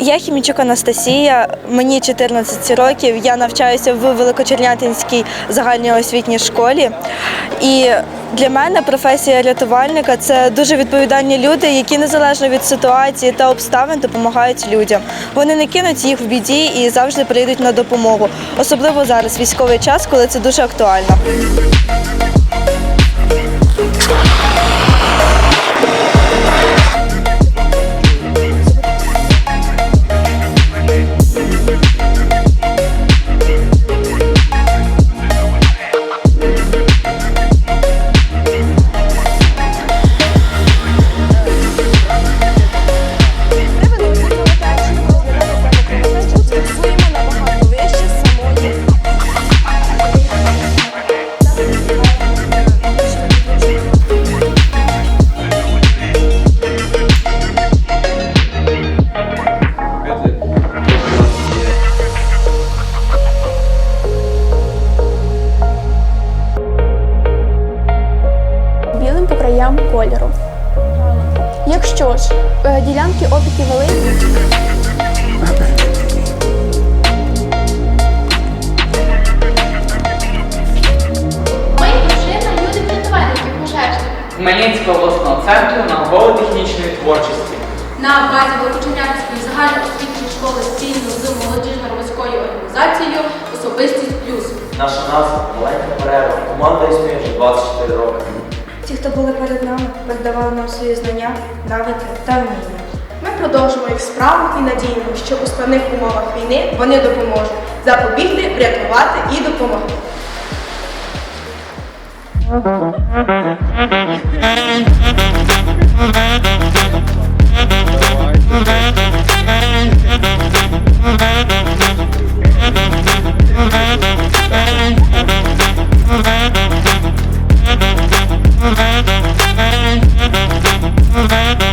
Я Хімічук Анастасія, мені 14 років. Я навчаюся в Великочернятинській загальній освітній школі. І для мене професія рятувальника це дуже відповідальні люди, які незалежно від ситуації та обставин допомагають людям. Вони не кинуть їх в біді і завжди прийдуть на допомогу, особливо зараз, військовий час, коли це дуже актуально. Краям кольору. Якщо ж е, ділянки опіки великі, Ми дружина люди рятувальників пожежників. Хмельницького обласного центру науково-технічної творчості. На базі Великочернянської загальноосвітньої школи спільно з молодіжно-громадською організацією Особистість плюс. Наша назва маленька перерва. Команда існує вже 24 роки. Ті, хто були перед нами, передавали нам свої знання, навики та вміння. Ми продовжуємо їх справу і надіємо, що у складних умовах війни вони допоможуть запобігти, врятувати і допомогти. Thank you. Bye.